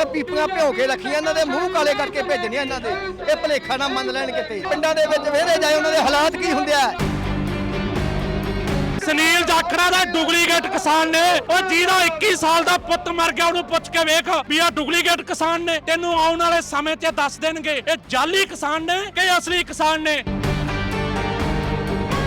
ਦੀਆਂ ਪੀਪੀਆਂ ਭਿਓ ਕੇ ਰੱਖੀਆਂ, ਇਹਨਾਂ ਦੇ ਮੂੰਹ ਕਾਲੇ ਕਰਕੇ ਭੇਜਣੀਆਂ ਇਹਨਾਂ ਦੇ। ਇਹ ਭਲੇਖਾ ਨਾ ਮੰਨ ਲੈਣ ਕਿਤੇ। ਪਿੰਡਾਂ ਦੇ ਵਿੱਚ ਵੇਹਦੇ ਜਾਏ, ਉਹਨਾਂ ਦੇ ਹਾਲਾਤ ਕੀ ਹੁੰਦੇ ਆ? ਸੁਨੀਲ ਜਾਖੜਾ ਦਾ ਡੁਪਲੀਕੇਟ ਕਿਸਾਨ ਨੇ। ਉਹ ਜਿਹਦਾ 21 ਸਾਲ ਦਾ ਪੁੱਤ ਮਰ ਗਿਆ, ਉਹਨੂੰ ਪੁੱਛ ਕੇ ਵੇਖ ਵੀ ਆ ਡੁਪਲੀਕੇਟ ਕਿਸਾਨ ਨੇ। ਤੈਨੂੰ ਆਉਣ ਵਾਲੇ ਸਮੇਂ 'ਚ ਦੱਸ ਦੇਣਗੇ। ਇਹ ਜਾਲੀ ਕਿਸਾਨ ਨੇ ਕਿ ਅਸਲੀ ਕਿਸਾਨ ਨੇ?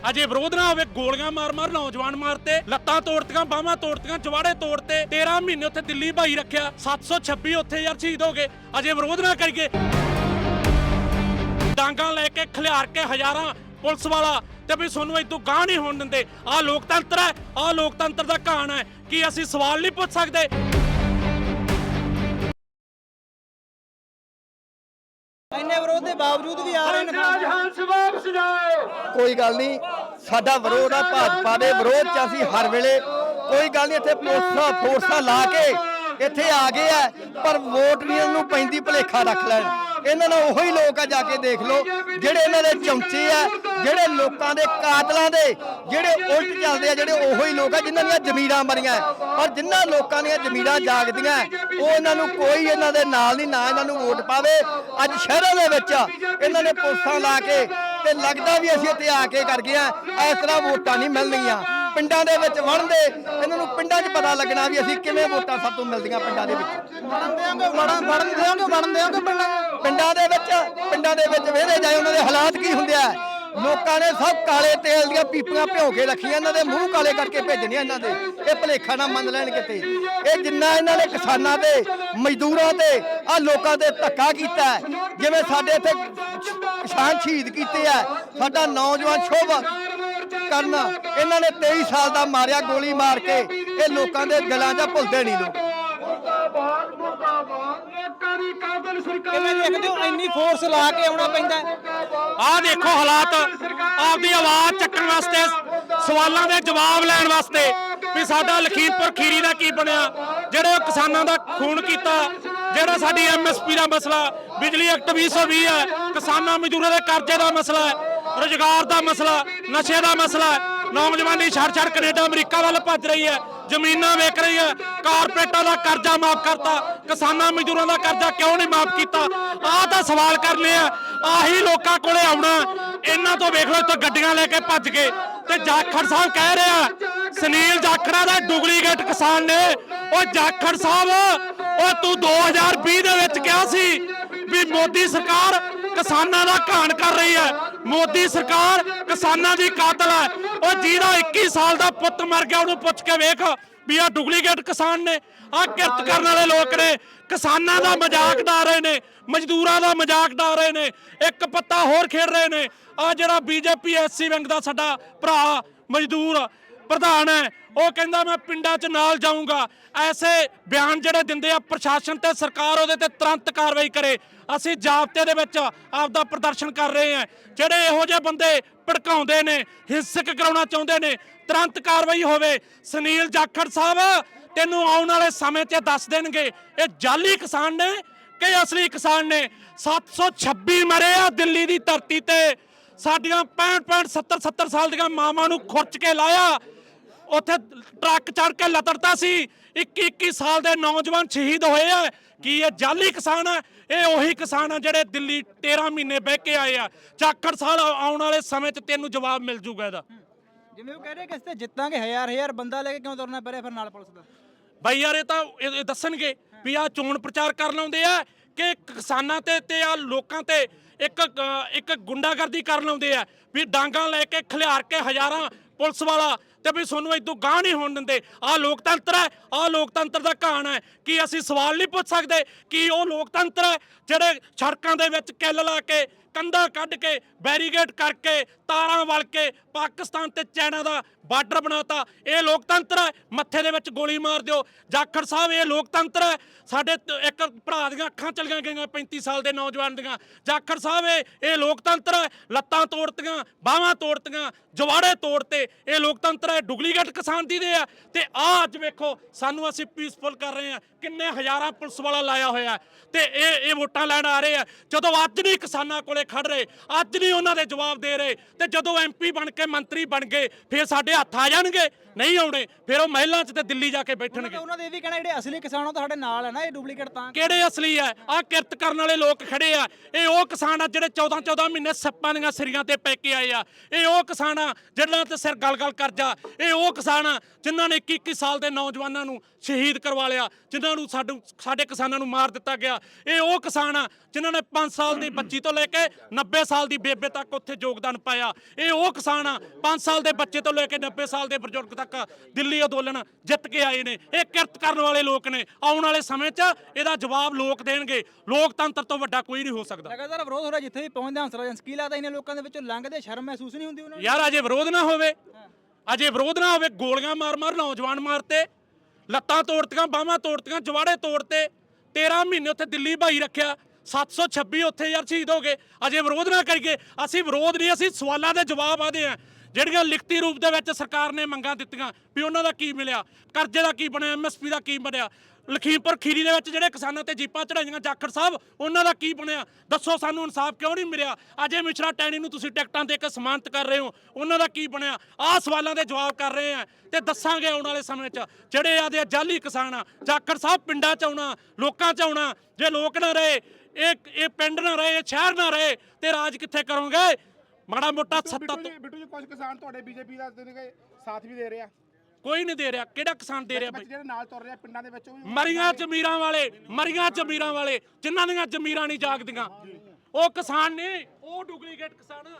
ਅਜੇ ਵਿਰੋਧ ਨਾ ਹੋਵੇ ਗੋਲੀਆਂ ਮਾਰ-ਮਾਰ ਨੌਜਵਾਨ ਮਾਰਤੇ ਲੱਤਾਂ ਤੋੜਤੀਆਂ ਬਾਹਾਂ ਤੋੜਤੀਆਂ ਜਵਾੜੇ ਤੋੜਤੇ 13 ਮਹੀਨੇ ਉੱਥੇ ਦਿੱਲੀ ਭਾਈ ਰੱਖਿਆ 726 ਉੱਥੇ ਯਾਰ ਸ਼ਹੀਦ ਹੋ ਗਏ। ਅਜੇ ਵਿਰੋਧ ਨਾ ਕਰੀਏ। ਡਾਂਗਾ ਲੈ ਕੇ ਖਿਲਾਰ ਕੇ ਹਜ਼ਾਰਾਂ ਪੁਲਿਸ ਵਾਲਾ ਤੇ ਵੀ ਤੁਹਾਨੂੰ ਇਦੋਂ ਗਾਹ ਨਹੀਂ ਹੋਣ ਦਿੰਦੇ। ਆਹ ਲੋਕਤੰਤਰ ਹੈ ਆਹ ਲੋਕਤੰਤਰ ਦਾ ਕਹਾਣ ਹੈ। ਕੀ ਅਸੀਂ ਸਵਾਲ ਨਹੀਂ ਪੁੱਛ ਸਕਦੇ? ਇੰਨੇ ਵਿਰੋਧ ਦੇ ਬਾਵਜੂਦ ਵੀ ਆ ਰਹੇ ਨੇ ਕੋਈ ਗੱਲ ਨਹੀਂ। ਸਾਡਾ ਵਿਰੋਧ ਆ, ਭਾਜਪਾ ਦੇ ਵਿਰੋਧ ਚ ਅਸੀਂ ਹਰ ਵੇਲੇ ਕੋਈ ਗੱਲ ਨਹੀਂ, ਇੱਥੇ ਪੁਲਿਸਾਂ ਫੋਰਸਾਂ ਲਾ ਕੇ ਇੱਥੇ ਆ ਗਏ ਆ, ਪਰ ਵੋਟ ਨਹੀਂ ਨੂੰ ਪੈਂਦੀ ਭਲੇਖਾ ਰੱਖ ਲੈਣ। ਇਹਨਾਂ ਨਾਲ ਉਹੀ ਲੋਕ ਆ ਜਾ ਕੇ ਦੇਖ ਲਓ, ਜਿਹੜੇ ਇਹਨਾਂ ਦੇ ਚਮਚੇ ਆ, ਜਿਹੜੇ ਲੋਕਾਂ ਦੇ ਕਾਤਲਾਂ ਦੇ, ਜਿਹੜੇ ਉਲਟ ਚੱਲਦੇ ਆ, ਜਿਹੜੇ ਉਹੀ ਲੋਕ ਆ, ਜਿਨ੍ਹਾਂ ਦੀਆਂ ਜ਼ਮੀਰਾਂ ਮਰੀਆਂ ਪਰ ਜਿਨ੍ਹਾਂ ਲੋਕਾਂ ਦੀਆਂ ਜ਼ਮੀਰਾਂ ਜਾਗਦੀਆਂ, ਉਹ ਇਹਨਾਂ ਨੂੰ ਕੋਈ ਇਹਨਾਂ ਦੇ ਨਾਲ ਨਹੀਂ, ਨਾ ਇਹਨਾਂ ਨੂੰ ਵੋਟ ਪਾਵੇ। ਅੱਜ ਸ਼ਹਿਰਾਂ ਦੇ ਵਿੱਚ ਇਹਨਾਂ ਨੇ ਪੁਲਿਸਾਂ ਲਾ ਕੇ, ਤੇ ਲੱਗਦਾ ਵੀ ਅਸੀਂ ਇੱਥੇ ਆ ਕੇ ਕਰ ਗਏ ਆ। ਇਸ ਤਰ੍ਹਾਂ ਵੋਟਾਂ ਨਹੀਂ ਮਿਲਣਗੀਆਂ ਪਿੰਡਾਂ ਦੇ ਵਿੱਚ ਵੜਨਦੇ ਇਹਨਾਂ ਨੂੰ ਪਿੰਡਾਂ 'ਚ ਪਤਾ ਲੱਗਣਾ ਵੀ ਅਸੀਂ ਕਿਵੇਂ ਵੋਟਾਂ ਸਭ ਤੋਂ ਮਿਲਦੀਆਂ ਪਿੰਡਾਂ ਦੇ ਵਿੱਚ। ਵੜਨ ਦੇਓਗੇ ਵੜਨ ਵੜਨ ਦੇਓਗੇ ਵੜਨ ਦੇਓਗੇ ਪਿੰਡਾਂ ਦੇ ਪਿੰਡਾਂ ਦੇ ਵਿੱਚ ਪਿੰਡਾਂ ਦੇ ਵਿੱਚ ਵੇਹਦੇ ਜਾਏ ਉਹਨਾਂ ਦੇ ਹਾਲਾਤ ਕੀ ਹੁੰਦੇ ਆ? ਲੋਕਾਂ ਨੇ ਸਭ ਕਾਲੇ ਤੇਲ ਦੀਆਂ ਪੀਪੀਆਂ ਭਿਓ ਕੇ ਰੱਖੀਆਂ ਇਹਨਾਂ ਦੇ ਮੂੰਹ ਕਾਲੇ ਕਰਕੇ ਭੇਜਣੀਆਂ ਇਹਨਾਂ ਦੇ। ਇਹ ਭਲੇਖਾ ਨਾ ਮੰਨ ਲੈਣ ਕਿਤੇ। ਇਹ ਜਿੰਨਾ ਇਹਨਾਂ ਨੇ ਕਿਸਾਨਾਂ ਤੇ ਮਜ਼ਦੂਰਾਂ ਤੇ ਆ ਲੋਕਾਂ ਤੇ ਧੱਕਾ ਕੀਤਾ ਜਿਵੇਂ ਸਾਡੇ ਇੱਥੇ ਕਿਸਾਨ ਸ਼ਹੀਦ ਕੀਤੇ ਆ ਸਾਡਾ ਨੌਜਵਾਨ ਸ਼ੋਭਾ ਕਰਨਾ। ਇਹਨਾਂ ਨੇ 23 ਸਾਲ ਦਾ ਮਾਰਿਆ ਗੋਲੀ ਮਾਰ ਕੇ। ਇਹ ਲੋਕਾਂ ਦੇ ਦਿਲਾਂ 'ਚ ਭੁੱਲਦੇ ਨਹੀਂ ਲੋਕ। ਕਿਵੇਂ ਦੇਖਦੇ ਹੋ? ਇੰਨੀ ਫੋਰਸ ਲਾ ਕੇ ਆਉਣਾ ਪੈਂਦਾ? ਆਹ ਦੇਖੋ ਹਾਲਾਤ। ਆਪਦੀ ਆਵਾਜ਼ ਚੱਕਣ ਵਾਸਤੇ ਸਵਾਲਾਂ ਦੇ ਜਵਾਬ ਲੈਣ ਵਾਸਤੇ ਵੀ ਸਾਡਾ ਲਖੀਮਪੁਰ ਖੀਰੀ ਦਾ ਕੀ ਬਣਿਆ? ਜਿਹੜੇ ਕਿਸਾਨਾਂ ਦਾ ਖੂਨ ਕੀਤਾ ਜਿਹੜਾ ਸਾਡੀ ਐਮਐਸਪੀ ਦਾ ਮਸਲਾ ਬਿਜਲੀ ਐਕਟ 2020 ਹੈ ਕਿਸਾਨਾਂ ਮਜ਼ਦੂਰਾਂ ਦੇ ਕਰਜ਼ੇ ਦਾ ਮਸਲਾ ਹੈ ਰੁਜ਼ਗਾਰ ਦਾ ਮਸਲਾ, ਨਸ਼ੇ ਦਾ ਮਸਲਾ ਨੌਜਵਾਨੀ ਛੱਡ ਛੱਡ ਕੈਨੇਡਾ, ਅਮਰੀਕਾ ਵੱਲ ਭੱਜ ਰਹੀ ਹੈ। ਜ਼ਮੀਨਾਂ ਵੇਚ ਰਹੀ ਹੈ। ਕਾਰਪੋਰੇਟਾਂ ਦਾ ਕਰਜ਼ਾ ਮਾਫ ਕਰਤਾ। ਕਿਸਾਨਾਂ ਮਜ਼ਦੂਰਾਂ ਦਾ ਕਰਜ਼ਾ ਕਿਉਂ ਨਹੀਂ ਮਾਫ ਕੀਤਾ? ਆਹ ਤਾਂ ਸਵਾਲ ਕਰਨੇ ਆ। ਆਹੀ ਲੋਕਾਂ ਕੋਲੇ ਆਉਣਾ। ਇਹਨਾਂ ਤੋਂ ਵੇਖ ਲਓ, ਇੱਥੇ ਗੱਡੀਆਂ ਲੈ ਕੇ ਭੱਜ ਗਏ। ਤੇ ਜਾਖੜ ਸਾਹਿਬ ਕਹਿ ਰਿਹਾ ਸੁਨੀਲ ਜਾਖੜਾ ਦਾ ਡੁਪਲੀਕੇਟ ਕਿਸਾਨ ਨੇ। ਉਹ ਜਾਖੜ ਸਾਹਿਬ ਉਹ ਤੂੰ 2020 ਦੇ ਵਿੱਚ ਕਿਹਾ ਸੀ ਵੀ ਮੋਦੀ ਸਰਕਾਰ ਕਿਸਾਨਾਂ ਦਾ ਘਾਣ ਕਰ ਰਹੀ ਹੈ। ਮੋਦੀ ਸਰਕਾਰ ਕਿਸਾਨਾਂ ਦੀ ਕਾਤਲ ਹੈ। ਉਹ ਜਿਹਦਾ 21 ਸਾਲ ਦਾ ਪੁੱਤ ਮਰ ਗਿਆ, ਉਹਨੂੰ ਪੁੱਛ ਕੇ ਵੇਖ ਵੀ ਆ ਡੁਪਲੀਕੇਟ ਕਿਸਾਨ ਨੇ ਆ ਕਿਰਤ ਕਰਨ ਵਾਲੇ ਲੋਕ ਨੇ। ਕਿਸਾਨਾਂ ਦਾ ਮਜ਼ਾਕ ਡਾ ਰਹੇ ਨੇ, ਮਜ਼ਦੂਰਾਂ ਦਾ ਮਜ਼ਾਕ ਡਾ ਰਹੇ ਨੇ, ਇੱਕ ਪੱਤਾ ਹੋਰ ਖੇਡ ਰਹੇ ਨੇ। ਆ ਜਿਹੜਾ ਬੀਜੇਪੀ ਐਸਸੀ ਵਿੰਗ ਦਾ ਸਾਡਾ ਭਰਾ, ਮਜ਼ਦੂਰ, ਪ੍ਰਧਾਨ ਹੈ। ਉਹ ਕਹਿੰਦਾ, ਮੈਂ ਪਿੰਡਾਂ 'ਚ ਨਾਲ ਜਾਊਂਗਾ। ਐਸੇ ਬਿਆਨ ਜਿਹੜੇ ਦਿੰਦੇ ਆ, ਪ੍ਰਸ਼ਾਸਨ ਤੇ ਸਰਕਾਰ ਉਹਦੇ ਤੇ ਤੁਰੰਤ ਕਾਰਵਾਈ ਕਰੇ। ਅਸੀਂ ਜਾਬਤੇ ਦੇ ਵਿੱਚ ਆਪਦਾ ਪ੍ਰਦਰਸ਼ਨ ਕਰ ਰਹੇ ਹਾਂ। ਜਿਹੜੇ ਇਹੋ ਜਿਹੇ ਬੰਦੇ ਭੜਕਾਉਂਦੇ ਨੇ, ਹਿੰਸਕ ਕਰਾਉਣਾ ਚਾਹੁੰਦੇ ਨੇ, ਤੁਰੰਤ ਕਾਰਵਾਈ ਹੋਵੇ। ਸੁਨੀਲ ਜਾਖੜ ਸਾਹਿਬ, ਤੈਨੂੰ ਆਉਣ ਵਾਲੇ ਸਮੇਂ 'ਚ ਦੱਸ ਦੇਣਗੇ, ਇਹ ਜਾਲੀ ਕਿਸਾਨ ਨੇ ਕਿ ਅਸਲੀ ਕਿਸਾਨ ਨੇ? 726 ਮਰੇ ਆ ਦਿੱਲੀ ਦੀ ਧਰਤੀ ਤੇ। ਸਾਡੀਆਂ 65 65 70 70 ਸਾਲ ਦੀਆਂ ਮਾਵਾਂ ਨੂੰ ਖੁਰਚ ਕੇ ਲਾਇਆ। ਉੱਥੇ ਟਰੱਕ ਚੜ ਕੇ ਲਤੜਤਾ ਸੀ। 21 21 ਸਾਲ ਦੇ ਨੌਜਵਾਨ ਸ਼ਹੀਦ ਹੋਏ ਆ। ਕੀ ਇਹ ਜਾਲੀ ਕਿਸਾਨ ਆ? ਇਹ ਉਹੀ ਕਿਸਾਨ ਆ ਜਿਹੜੇ ਦਿੱਲੀ 13 ਮਹੀਨੇ ਬਹਿ ਕੇ ਆਏ ਆ। ਚਾਕੜ ਸਾਲ ਆਉਣ ਵਾਲੇ ਸਮੇਂ 'ਚ ਤੈਨੂੰ ਜਵਾਬ ਮਿਲ ਜੂਗਾ ਇਹਦਾ। ਜਿਵੇਂ ਉਹ ਕਹਿ ਰਹੇ ਕਿ ਅਸੀਂ ਤੇ ਜਿੱਤਾਂਗੇ ਹਜ਼ਾਰ ਹਜ਼ਾਰ ਬੰਦਾ ਲੈ ਕੇ ਕਿਉਂ ਤੁਰਨਾ ਪੈ ਰਿਹਾ ਫਿਰ ਨਾਲ ਪੁਲਿਸ ਦਾ? ਬਾਈ ਯਾਰ ਇਹ ਤਾਂ ਇਹ ਇਹ ਦੱਸਣਗੇ ਵੀ ਆ ਚੋਣ ਪ੍ਰਚਾਰ ਕਰਨ ਆਉਂਦੇ ਆ ਕਿ ਕਿਸਾਨਾਂ ਤੇ ਤੇ ਆ ਲੋਕਾਂ ਤੇ ਇੱਕ ਅ, ਇੱਕ ਗੁੰਡਾਗਰਦੀ ਕਰਨ ਆਉਂਦੇ ਆ। ਵੀ ਡਾਂਗਾ ਲੈ ਕੇ ਖਿਲਾਰ ਕੇ ਹਜ਼ਾਰਾਂ ਪੁਲਿਸ ਵਾਲਾ ਤੇ ਵੀ ਤੁਹਾਨੂੰ ਇਦੋਂ ਗਾਹ ਨਹੀਂ ਹੋਣ ਦਿੰਦੇ। ਆਹ ਲੋਕਤੰਤਰ ਹੈ, ਆਹ ਲੋਕਤੰਤਰ ਦਾ ਘਾਣ ਹੈ। ਕਿ ਅਸੀਂ ਸਵਾਲ ਨਹੀਂ ਪੁੱਛ ਸਕਦੇ ਕਿ ਉਹ ਲੋਕਤੰਤਰ ਹੈ ਜਿਹੜੇ ਸੜਕਾਂ ਦੇ ਵਿੱਚ ਕਿੱਲ ਲਾ ਕੇ, ਕੰਧਾਂ ਕੱਢ ਕੇ ਬੈਰੀਗੇਡ ਕਰਕੇ ਤਾਰਾਂ ਵਲ ਕੇ ਪਾਕਿਸਤਾਨ ਤੇ ਚਾਈਨਾ ਦਾ ਬਾਰਡਰ ਬਣਾਤਾ। ਇਹ ਲੋਕਤੰਤਰ ਹੈ। ਮੱਥੇ ਦੇ ਵਿੱਚ ਗੋਲੀ ਮਾਰ ਦਿਓ। ਜਾਖੜ ਸਾਹਿਬ, ਇਹ ਲੋਕਤੰਤਰ ਹੈ। ਸਾਡੇ ਇੱਕ ਭਰਾ ਦੀਆਂ ਅੱਖਾਂ ਚਲੀਆਂ ਗਈਆਂ 35 ਸਾਲ ਦੇ ਨੌਜਵਾਨ ਦੀਆਂ। ਜਾਖੜ ਸਾਹਿਬ, ਇਹ ਇਹ ਲੋਕਤੰਤਰ ਹੈ। ਲੱਤਾਂ ਤੋੜਤੀਆਂ, ਬਾਹਾਂ ਤੋੜਤੀਆਂ, ਜਵਾੜੇ ਤੋੜਤੇ। ਇਹ ਲੋਕਤੰਤਰ ਹੈ। ਡੁਪਲੀਕੇਟ ਕਿਸਾਨ ਦੀ ਦੇ ਆ ਤੇ ਆ ਅੱਜ ਵੇਖੋ, ਸਾਨੂੰ ਅਸੀਂ ਪੀਸਫੁਲ ਕਰ ਰਹੇ ਹਾਂ। ਕਿੰਨੇ ਹਜ਼ਾਰਾਂ ਪੁਲਿਸ ਵਾਲਾ ਲਾਇਆ ਹੋਇਆ ਤੇ ਇਹ ਇਹ ਵੋਟਾਂ ਲੈਣ ਆ ਰਹੇ ਆ ਜਦੋਂ ਅੱਜ ਨਹੀਂ ਕਿਸਾਨਾਂ ਕੋਲੇ ਖੜ ਰਹੇ, ਅੱਜ ਨਹੀਂ ਉਹਨਾਂ ਦੇ ਜਵਾਬ ਦੇ ਰਹੇ। ਤੇ ਜਦੋਂ ਐਮਪੀ ਬਣ ਕੇ ਮੰਤਰੀ ਬਣ ਗਏ ਫਿਰ ਸਾਡੇ ਹੱਥ ਆ ਜਾਣਗੇ। ਨਹੀਂ ਆਉਣੇ ਫਿਰ ਉਹ ਮਹਿਲਾਂ 'ਚ ਤੇ ਦਿੱਲੀ ਜਾ ਕੇ ਬੈਠਣਗੇ। ਉਹਨਾਂ ਦੇ ਇਹ ਵੀ ਕਹਿਣਾ ਜਿਹੜੇ ਅਸਲੀ ਕਿਸਾਨ ਉਹ ਤੁਹਾਡੇ ਨਾਲ ਹੈ ਨਾ ਇਹ ਡੁਪਲੀਕੇਟ ਤਾਂ। ਕਿਹੜੇ ਅਸਲੀ ਆ? ਆ ਕਿਰਤ ਕਰਨ ਵਾਲੇ ਲੋਕ ਖੜੇ ਆ। ਇਹ ਉਹ ਕਿਸਾਨ ਆ ਜਿਹੜੇ 14 14 ਮਹੀਨੇ ਸੱਪਾਂ ਦੀਆਂ ਸਿਰੀਆਂ ਤੇ ਪੈ ਕੇ ਆਏ ਆ। ਇਹ ਉਹ ਕਿਸਾਨ ਆ ਜਿਹਨਾਂ ਤੇ ਸਿਰ ਗਲ ਗਲ ਕਰਜਾ ਇਹ ਉਹ ਕਿਸਾਨ ਆ ਜਿਨ੍ਹਾਂ ਨੇ 21 21 ਸਾਲ ਦੇ ਨੌਜਵਾਨਾਂ ਨੂੰ ਸ਼ਹੀਦ ਕਰਵਾ ਲਿਆ ਜਿਨ੍ਹਾਂ ਨੂੰ ਸਾਡੇ ਸਾਡੇ ਕਿਸਾਨਾਂ ਨੂੰ ਮਾਰ ਦਿੱਤਾ ਗਿਆ। ਇਹ ਉਹ ਕਿਸਾਨ ਆ ਜਿਨ੍ਹਾਂ ਨੇ 5 ਸਾਲ ਦੀ ਬੱਚੀ ਤੋਂ ਲੈ ਕੇ 90 ਸਾਲ ਦੀ ਬੇਬੇ ਤੱਕ ਉੱਥੇ ਯੋਗਦਾਨ ਪਾਇਆ। ਇਹ ਉਹ ਕਿਸਾਨ ਆ 5 ਸਾਲ ਦੇ ਬੱਚੇ ਤੋਂ ਲੈ ਕੇ 90 ਸਾਲ ਦੇ ਬਜ਼ੁਰਗ ਤੱਕ ਦਿੱਲੀ ਅੰਦੋਲਨ ਜਿੱਤ ਕੇ ਆਏ ਨੇ। ਇਹ ਕਿਰਤ ਕਰਨ ਵਾਲੇ ਲੋਕ ਨੇ। ਆਉਣ ਵਾਲੇ ਸਮੇਂ 'ਚ ਇਹਦਾ ਜਵਾਬ ਲੋਕ ਦੇਣਗੇ। ਲੋਕਤੰਤਰ ਤੋਂ ਵੱਡਾ ਕੋਈ ਨਹੀਂ ਹੋ ਸਕਦਾ। ਲਗਾਤਾਰ ਵਿਰੋਧ ਹੋ ਰਿਹਾ ਜਿੱਥੇ ਵੀ ਪਹੁੰਚਦੇ ਹੰਸਰਾਜ ਹੰਸ ਕੀ ਲੱਗਦਾ ਇਹਨਾਂ ਲੋਕਾਂ ਦੇ ਵਿੱਚੋਂ? ਲੰਘਦੇ ਸ਼ਰਮ ਮਹਿਸੂਸ ਨਹੀਂ ਹੁੰਦੀ ਉਹਨਾਂ ਨੂੰ? ਯਾਰ ਅਜੇ ਵਿਰੋਧ ਨਾ ਹੋਵੇ। ਅਜੇ ਵਿਰੋਧ ਨਾ ਹੋਵੇ ਗੋਲੀਆਂ ਮਾਰ ਮਾਰ ਨੌਜਵਾਨ ਮਾਰਤੇ। ਲੱਤਾਂ ਤੋੜਤੀਆਂ ਬਾਹਾਂ ਤੋੜਤੀਆਂ ਜਵਾੜੇ ਤੋੜਤੇ। 13 ਮਹੀਨੇ ਉੱਥੇ ਦਿੱਲੀ ਭਾਈ ਰੱਖਿਆ। 726 ਉੱਥੇ ਯਾਰ ਸ਼ਹੀਦ ਹੋ ਗਏ। ਅਜੇ ਵਿਰੋਧ ਨਾ ਕਰੀਏ। ਅਸੀਂ ਵਿਰੋਧ ਨਹੀਂ ਅਸੀਂ ਸਵਾਲਾਂ ਦੇ ਜਵਾਬ ਆਦੇ ਆ ਜਿਹੜੀਆਂ ਲਿਖਤੀ ਰੂਪ ਦੇ ਵਿੱਚ ਸਰਕਾਰ ਨੇ ਮੰਗਾਂ ਦਿੱਤੀਆਂ ਵੀ ਉਹਨਾਂ ਦਾ ਕੀ ਮਿਲਿਆ, ਕਰਜ਼ੇ ਦਾ ਕੀ ਬਣਿਆ ਐਮਐਸਪੀ ਦਾ ਕੀ ਬਣਿਆ, ਲਖੀਮਪੁਰ ਖੀਰੀ ਦੇ ਵਿੱਚ ਜਿਹੜੇ ਕਿਸਾਨਾਂ ਤੇ ਜੀਪਾਂ ਚੜਾਈਆਂ ਜਾਖੜ ਸਾਹਿਬ, ਉਹਨਾਂ ਦਾ ਕੀ ਬਣਿਆ? ਦੱਸੋ ਸਾਨੂੰ ਇਨਸਾਫ ਕਿਉਂ ਨਹੀਂ ਮਿਲਿਆ? ਅਜੇ ਮਿਸ਼ਰਾ ਟੈਣੀ ਨੂੰ ਤੁਸੀਂ ਟਿਕਟਾਂ ਦੇ ਕੇ ਸਨਮਾਨਿਤ ਕਰ ਰਹੇ ਹੋ, ਉਹਨਾਂ ਦਾ ਕੀ ਬਣਿਆ? ਆਹ ਸਵਾਲਾਂ ਦੇ ਜਵਾਬ ਕਰ ਰਹੇ ਆ, ਤੇ ਦੱਸਾਂਗੇ ਆਉਣ ਵਾਲੇ ਸਮੇਂ 'ਚ, ਜਿਹੜੇ ਆਦੇ ਜਾਲੀ ਕਿਸਾਨ ਆ, ਜਾਖੜ ਸਾਹਿਬ ਪਿੰਡਾਂ 'ਚ ਆਉਣਾ, ਲੋਕਾਂ 'ਚ ਆਉਣਾ, ਜੇ ਲੋਕ ਨਾ ਰਹੇ, ਇਹ ਇਹ ਪਿੰਡ ਨਾ ਰਹੇ, ਇਹ ਸ਼ਹਿਰ ਨਾ ਰਹੇ, ਤੇ ਰਾਜ ਕਿੱਥੇ ਕਰੋਗੇ? ਮਾੜਾ ਮੋਟਾ ਸੱਤਾ ਤੋਂ ਬਿੱਟੂ ਜੀ ਕੁਝ ਕਿਸਾਨ ਤੁਹਾਡੇ ਬੀਜੇਪੀ ਦਾ ਦੇਣਗੇ ਸਾਥ ਵੀ ਦੇ ਰਹੇ। ਕੋਈ ਨਹੀਂ ਦੇ ਰਿਹਾ। ਕਿਹੜਾ ਕਿਸਾਨ ਦੇ ਰਿਹਾ ਬਈ? ਜਿਹੜੇ ਨਾਲ ਤੁਰ ਰਹੇ ਪਿੰਡਾਂ ਦੇ ਵਿੱਚ ਉਹ ਵੀ ਮਰੀਆਂ ਜ਼ਮੀਰਾਂ ਵਾਲੇ ਮਰੀਆਂ ਜ਼ਮੀਰਾਂ ਵਾਲੇ ਜਿਨ੍ਹਾਂ ਦੀਆਂ ਜ਼ਮੀਰਾਂ ਨਹੀਂ ਜਾਗਦੀਆਂ। ਉਹ ਕਿਸਾਨ ਨੇ ਉਹ ਡੁਪਲੀਕੇਟ ਕਿਸਾਨ